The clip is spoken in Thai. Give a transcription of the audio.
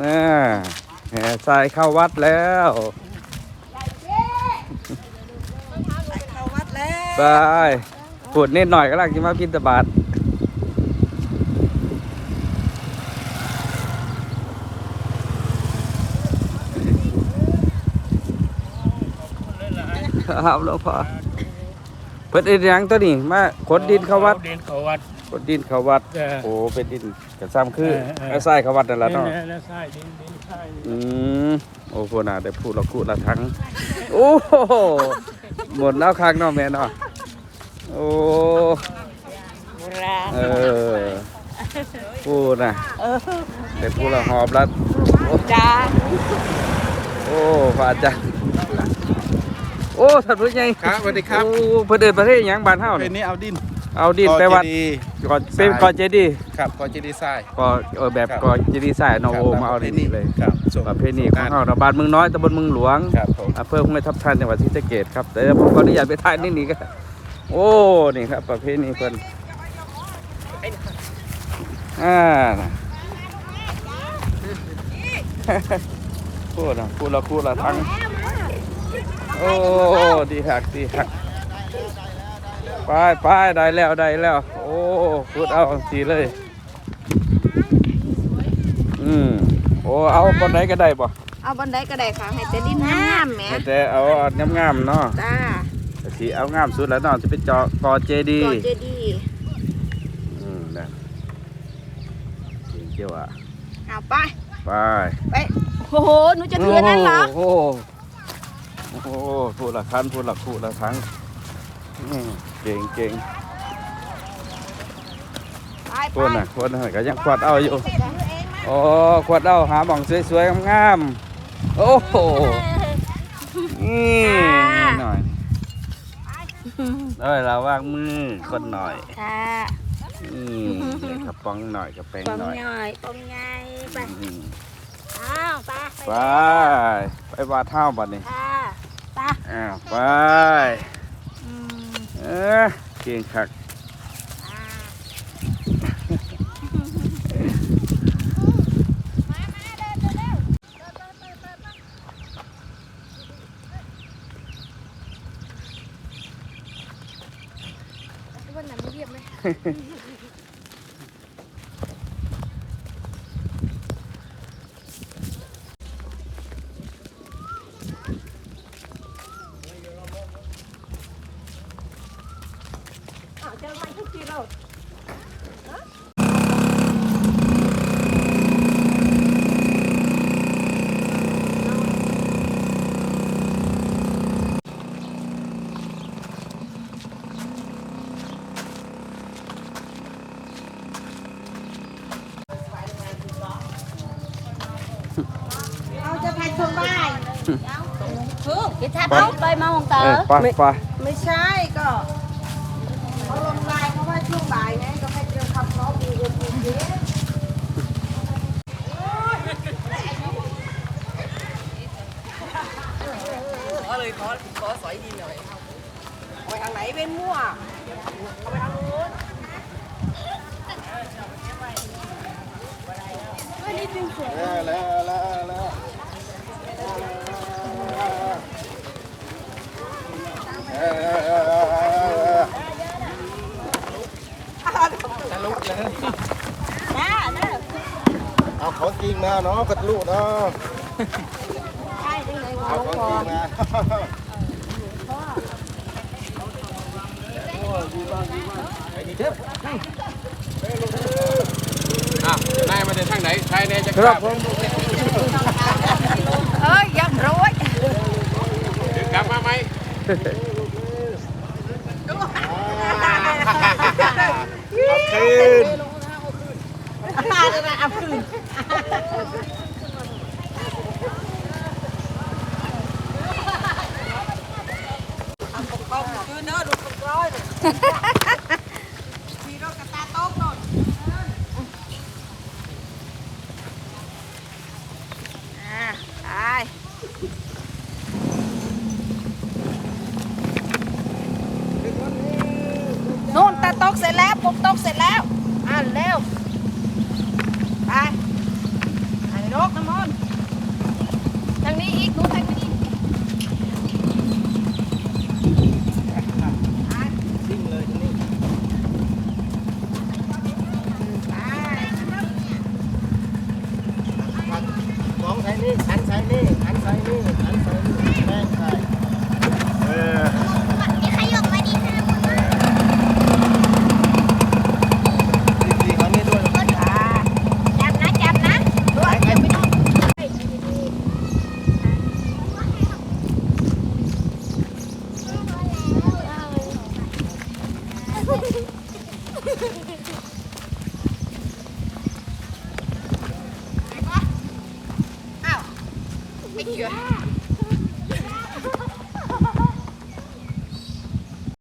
น่าแห่ทรายเข้าวัดแล้วเข้าวัดแล้วไปพูดนิดหน่อยก็ลังจะมาพินตบาทครับหลวงพ่อเพิ่นเอ็นหยังตัวนี้มาขนดินเข้าวัดดินเขาวัด ขนดินเข้าวัด เออ โอ้ เป็นดินกระซ้ำคือเออเออ ไอ้ทรายเข้าวัดนั่นแหละเนาะนี่แล้วใช่ดินดินใช่อืมโอ้โหน่าได้พูดละกูละทั้ง โอ้โหหมดแล้วค้างเนาะแม่เนาะโอ้โบราณเออพูดนะแต่พูดละหอบแล้วจ้าโอ้พระอาจารย์โอ้ท่านผู้ใหญ่ครับสวัสดีครับ โอ้เพิ่นเดินประเทศหยังบ้านเฮาเป็นี่นนี้เอาดิน เอาดินไปวัดก่อเจดีย์ก่อนเป็นก่อนเจดีย์ครับก่อเจดีย์ทรายก่อเออแบบครับก่อนเจดีย์ทรายเนาะครับโอ้มาเอาดินนี่เลยครับส่งประเพณีของเฮาเนาะบ้านเมืองน้อยตำบลเมืองหลวงครับผมอำเภอห้วยทับทันจังหวัดศรีสะเกษครับแต่ผมขออนุญาตไปถ่ายนิดนี้ก็โอ้นี่ครับ ประเพณีเพิ่นอ่าน่ะพูดนะพูดละพูดละทั้งโอ้ดีหักดีหัก ไปไปได้แล้วได้แล้ว โอ้พูดเอาสีเลย อืมโอ้เอาบนไหนก็ได้บ่เอาบันไดก็ได้ค่ะให้แต่ดินงามๆแหมแต่เอาอันงามๆเนาะจ้าแต่สีเอางามสุดแล้วเนาะจะเป็นจอกอเจดีก่อนเจดีย์อืมนะเจียวอะเอาไปไปไปโอ้โหหนูจะถือนั่นเหรอ โอ้โหโอ้โหพูดละคันพูดละพูดละทั้งอืม เก่งเก่งไปพูดไปนะพูดนะก็ยังขวดเอาอยู่โอ้ขวดเอาหาหม่องสวยๆงามๆโอ้โหนี่หน่อยเอ้ยเราวางมือคนหน่อยค่ะนี่เดี๋ยวกระป๋องหน่อยกระแปงปองหน่อยใหญ่ปองใหญ่ไปอืมอ้าวไปไปไปวาดเท่าบัดนี้ค่ะไปอ้าวไปอืมเอเก่งคักวันนั้นเรียบไหม อ้าวเจอมันทุกทีเรา เราจะ ไปชมบ้านคือกิทาเขาไปมาของเต๋เอออไปไป ไม่ใช่ก็เขาลงไลน์เขาว่าช่วงบ่ายไงก็ให้เจอคำร้องดูดูดูเยอะขอเลยขอขอสอยดีหน่อยไปทางไหน เป็นมั่วเอาไปทางนู้นแล้วแล้วแล้วแล้วเออเออเออเออเออทะลุเลยน่าน่าเอาของจริงมาเนาะกระลุเนาะใช่ได้เลยเอาของจริงมา อะนายมาจากทางไหนใครเนี่ยจะครับผมเอ้ยยังรวยถึงกลับมาไหมเอาคืนเอาคืน นู่นตาตกเสร็จแล้วปุ๊บตกเสร็จแล้ว อ่านเร็ว